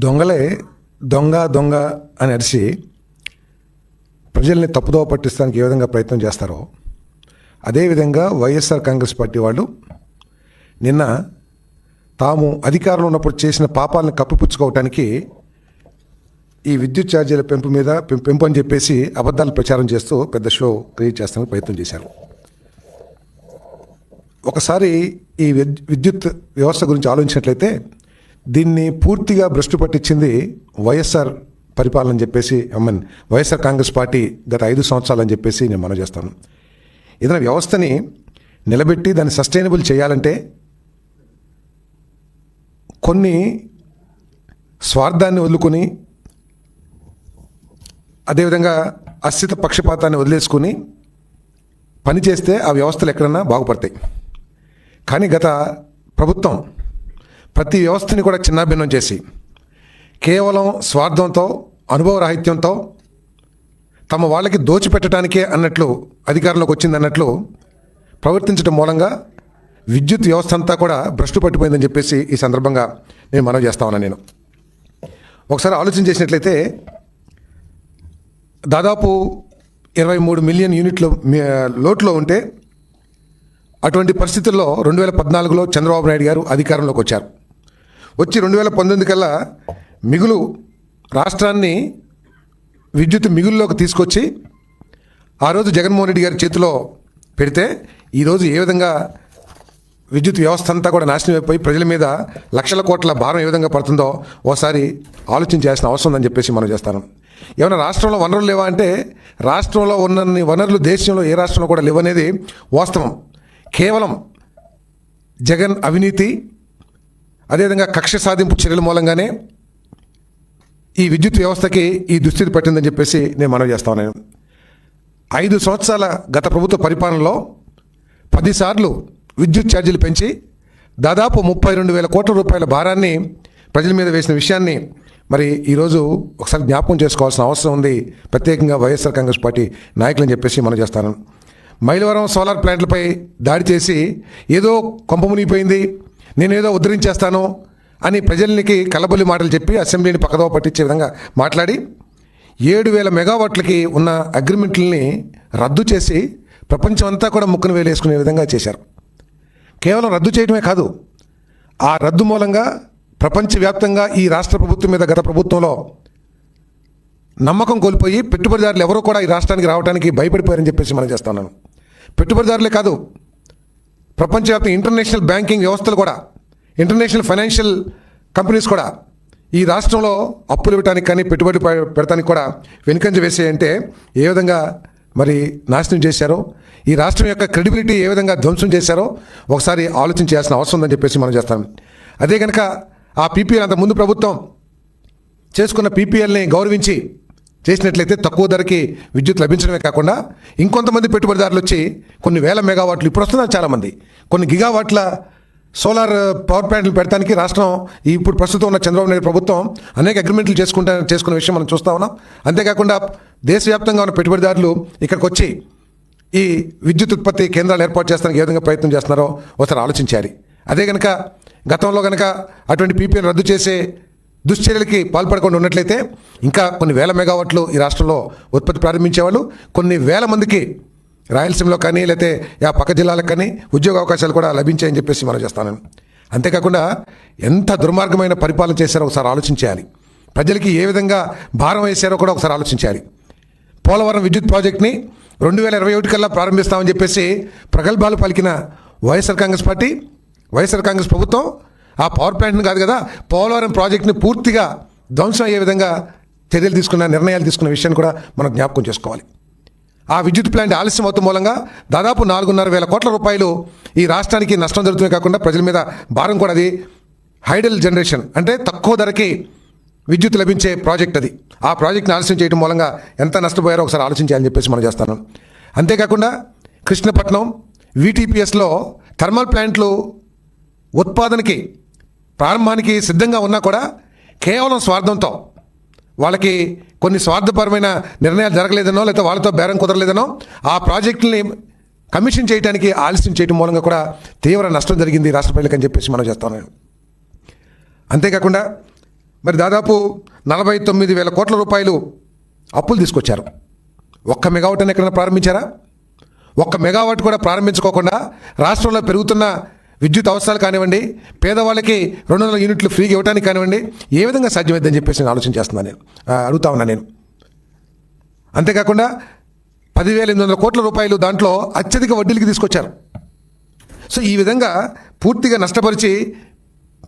దొంగలే దొంగ దొంగ అని అరిచి ప్రజల్ని తప్పుదోవ పట్టిస్తానికి ఏ విధంగా ప్రయత్నం చేస్తారో అదేవిధంగా వైఎస్ఆర్ కాంగ్రెస్ పార్టీ వాళ్ళు నిన్న తాము అధికారంలో ఉన్నప్పుడు చేసిన పాపాలను కప్పిపుచ్చుకోవటానికి ఈ విద్యుత్ ఛార్జీల పెంపు మీద పెం- పెంపు అని చెప్పేసి అబద్ధాలు ప్రచారం చేస్తూ పెద్ద షో క్రియేట్ చేస్తానికి ప్రయత్నం చేశారు. ఒకసారి ఈ విద్యుత్ వ్యవస్థ గురించి ఆలోచించినట్లయితే దీన్ని పూర్తిగా భ్రష్టు పట్టించింది వైఎస్ఆర్ పరిపాలన చెప్పేసి I mean YSR Congress party గత ఐదు సంవత్సరాలు అని చెప్పేసి నేను మనం చేస్తాను. ఏదైనా వ్యవస్థని నిలబెట్టి దాన్ని సస్టైనబుల్ చేయాలంటే కొన్ని స్వార్థాన్ని వదులుకొని అదేవిధంగా అస్థిత పక్షపాతాన్ని వదిలేసుకుని పని చేస్తే ఆ వ్యవస్థలు ఎక్కడన్నా బాగుపడతాయి. కానీ గత ప్రభుత్వం ప్రతి వ్యవస్థని కూడా చిన్నాభిన్నం చేసి కేవలం స్వార్థంతో అనుభవరాహిత్యంతో తమ వాళ్ళకి దోచిపెట్టడానికే అన్నట్లు అధికారంలోకి వచ్చింది అన్నట్లు ప్రవర్తించడం మూలంగా విద్యుత్ వ్యవస్థ అంతా కూడా భ్రష్టు పట్టిపోయిందని చెప్పేసి ఈ సందర్భంగా నేను మనవి చేస్తా ఉన్నాను నేను. ఒకసారి ఆలోచన చేసినట్లయితే దాదాపు ఇరవై మూడు మిలియన్ యూనిట్లు లోటులో లోట్లో ఉంటే అటువంటి పరిస్థితుల్లో రెండు వేల పద్నాలుగులో చంద్రబాబు నాయుడు గారు అధికారంలోకి వచ్చారు. వచ్చి రెండు వేల పంతొమ్మిది కల్లా మిగులు రాష్ట్రాన్ని విద్యుత్ మిగుల్లోకి తీసుకొచ్చి ఆ రోజు జగన్మోహన్ రెడ్డి గారి చేతిలో పెడితే ఈరోజు ఏ విధంగా విద్యుత్ వ్యవస్థ అంతా కూడా నాశనం అయిపోయి ప్రజల మీద లక్షల కోట్ల భారం ఏ విధంగా పడుతుందో ఓసారి ఆలోచించాల్సిన అవసరం ఉందని చెప్పేసి మనం చేస్తాను. ఏమైనా రాష్ట్రంలో వనరులు లేవా అంటే రాష్ట్రంలో ఉన్న వనరులు దేశంలో ఏ రాష్ట్రంలో కూడా లేవనేది వాస్తవం. కేవలం జగన్ అవినీతి అదేవిధంగా కక్ష సాధింపు చర్యల మూలంగానే ఈ విద్యుత్ వ్యవస్థకి ఈ దుస్థితి పట్టిందని చెప్పేసి నేను మనవి చేస్తా ఉన్నాను. ఐదు సంవత్సరాల గత ప్రభుత్వ పరిపాలనలో పదిసార్లు విద్యుత్ ఛార్జీలు పెంచి దాదాపు ముప్పై రెండు వేల కోట్ల రూపాయల భారాన్ని ప్రజల మీద వేసిన విషయాన్ని మరి ఈరోజు ఒకసారి జ్ఞాపకం చేసుకోవాల్సిన అవసరం ఉంది. ప్రత్యేకంగా వైఎస్ఆర్ కాంగ్రెస్ పార్టీ నాయకులని చెప్పేసి మనం చేస్తాను. మైలవరం సోలార్ ప్లాంట్లపై దాడి చేసి ఏదో కొంప మునిగిపోయింది. నేనేదో ఉద్ధరించేస్తాను అని ప్రజలకి కలబొలి మాటలు చెప్పి అసెంబ్లీని పక్కదో పట్టించే విధంగా మాట్లాడి ఏడు వేల మెగావాట్లకి ఉన్న అగ్రిమెంట్లని రద్దు చేసి ప్రపంచం అంతా కూడా ముక్కును వేలేసుకునే విధంగా చేశారు. కేవలం రద్దు చేయడమే కాదు ఆ రద్దు మూలంగా ప్రపంచవ్యాప్తంగా ఈ రాష్ట్ర ప్రభుత్వం మీద గత ప్రభుత్వంలో నమ్మకం కోల్పోయి పెట్టుబడిదారులు ఎవరో కూడా ఈ రాష్ట్రానికి రావడానికి భయపడిపోయారని చెప్పేసి మనం చేస్తున్నాను పెట్టుబడిదారులే కాదు ప్రపంచవ్యాప్తంగా ఇంటర్నేషనల్ బ్యాంకింగ్ వ్యవస్థలు కూడా ఇంటర్నేషనల్ ఫైనాన్షియల్ కంపెనీస్ కూడా ఈ రాష్ట్రంలో అప్పులు ఇవ్వడానికి కానీ పెట్టుబడి పెడతానికి కూడా వెనుకంజ వేసేయంటే ఏ విధంగా మరి నాశనం చేశారో ఈ రాష్ట్రం యొక్క క్రెడిబిలిటీ ఏ విధంగా ధ్వంసం చేశారో ఒకసారి ఆలోచన చేయాల్సిన అవసరం ఉందని చెప్పేసి మనం చేస్తాం. అదే కనుక ఆ పీపీఎల్ అంత ముందు ప్రభుత్వం చేసుకున్న పీపీఎల్ని గౌరవించి చేసినట్లయితే తక్కువ ధరకి విద్యుత్ లభించడమే కాకుండా ఇంకొంతమంది పెట్టుబడిదారులు వచ్చి కొన్ని వేల మెగావాట్లు ఇప్పుడు వస్తున్నారు చాలామంది. కొన్ని గిగావాట్ల సోలార్ పవర్ ప్లాంట్లు పెట్టడానికి రాష్ట్రం ఇప్పుడు ప్రస్తుతం ఉన్న చంద్రబాబు నాయుడు ప్రభుత్వం అనేక అగ్రిమెంట్లు చేసుకుంటా చేసుకున్న విషయం మనం చూస్తా ఉన్నాం. అంతేకాకుండా దేశవ్యాప్తంగా ఉన్న పెట్టుబడిదారులు ఇక్కడికి వచ్చి ఈ విద్యుత్ ఉత్పత్తి కేంద్రాలు ఏర్పాటు చేస్తానికి ఏ విధంగా ప్రయత్నం చేస్తున్నారో ఒకసారి ఆలోచించాలి. అదే కనుక గతంలో కనుక అటువంటి పీపీఎల్ రద్దు చేసే దుశ్చర్యలకి పాల్పడకుండా ఉన్నట్లయితే ఇంకా కొన్ని వేల మెగావాట్లు ఈ రాష్ట్రంలో ఉత్పత్తి ప్రారంభించేవాళ్ళు కొన్ని వేల మందికి రాయలసీమలో కానీ లేకపోతే ఆ పక్క జిల్లాలకు కానీ ఉద్యోగ అవకాశాలు కూడా లభించాయని చెప్పేసి మనం చేస్తాను. అంతేకాకుండా ఎంత దుర్మార్గమైన పరిపాలన చేశారో ఒకసారి ఆలోచించాలి ప్రజలకి ఏ విధంగా భారం వేశారో కూడా ఒకసారి ఆలోచించాలి. పోలవరం విద్యుత్ ప్రాజెక్ట్ని రెండు వేల ఇరవై ఒకటి కల్లా ప్రారంభిస్తామని చెప్పేసి ప్రగల్భాలు పలికిన వైఎస్ఆర్ కాంగ్రెస్ పార్టీ వైఎస్ఆర్ కాంగ్రెస్ ప్రభుత్వం ఆ పవర్ ప్లాంట్ని కాదు కదా పోలవరం ప్రాజెక్ట్ని పూర్తిగా ధ్వంసం అయ్యే విధంగా చర్యలు తీసుకున్న నిర్ణయాలు తీసుకున్న విషయాన్ని కూడా మనం జ్ఞాపకం చేసుకోవాలి. ఆ విద్యుత్ ప్లాంట్ ఆలస్యం అవుతాం మూలంగా దాదాపు నాలుగున్నర వేల కోట్ల రూపాయలు ఈ రాష్ట్రానికి నష్టం జరుగుతుంది కాకుండా ప్రజల మీద భారం కూడా అది. హైడల్ జనరేషన్ అంటే తక్కువ ధరకి విద్యుత్ లభించే ప్రాజెక్ట్ అది. ఆ ప్రాజెక్ట్ని ఆలస్యం చేయడం మూలంగా ఎంత నష్టపోయారో ఒకసారి ఆలోచించాలని చెప్పేసి మనం చేస్తాను. అంతేకాకుండా కృష్ణపట్నం వీటీపీఎస్లో థర్మల్ ప్లాంట్లు ఉత్పాదనకి ప్రారంభానికి సిద్ధంగా ఉన్నా కూడా కేవలం స్వార్థంతో వాళ్ళకి కొన్ని స్వార్థపరమైన నిర్ణయాలు జరగలేదనో లేకపోతే వాళ్ళతో బేరం కుదరలేదనో ఆ ప్రాజెక్టుల్ని కమిషన్ చేయడానికి ఆలస్యం చేయడం మూలంగా కూడా తీవ్ర నష్టం జరిగింది రాష్ట్ర ప్రజలకు అని చెప్పేసి మనం చేస్తాను అంతేకాకుండా మరి దాదాపు నలభై తొమ్మిది వేల కోట్ల రూపాయలు అప్పులు తీసుకొచ్చారు. ఒక్క మెగావాట్ అని ఎక్కడైనా ప్రారంభించారా? ఒక్క మెగావాట్ కూడా ప్రారంభించుకోకుండా రాష్ట్రంలో పెరుగుతున్న విద్యుత్ అవసరాలు కానివ్వండి పేదవాళ్ళకి రెండు వందల యూనిట్లు ఫ్రీగా ఇవ్వడానికి కానివ్వండి ఏ విధంగా సాధ్యమైందని చెప్పేసి నేను ఆలోచన చేస్తున్నాను నేను. అడుగుతా ఉన్నా నేను. అంతేకాకుండా పదివేల ఎనిమిది వందల కోట్ల రూపాయలు దాంట్లో అత్యధిక వడ్డీలకి తీసుకొచ్చారు. సో ఈ విధంగా పూర్తిగా నష్టపరిచి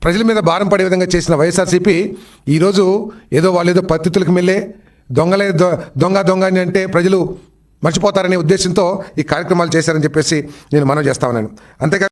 ప్రజల మీద భారం పడే విధంగా చేసిన వైఎస్ఆర్సీపీ ఈరోజు ఏదో వాళ్ళు ఏదో పద్ధతులకు మెల్లే దొంగలే దొ- దొంగ దొంగ అని అంటే ప్రజలు మర్చిపోతారనే ఉద్దేశంతో ఈ కార్యక్రమాలు చేశారని చెప్పేసి నేను మనవి చేస్తా ఉన్నాను. అంతేకాదు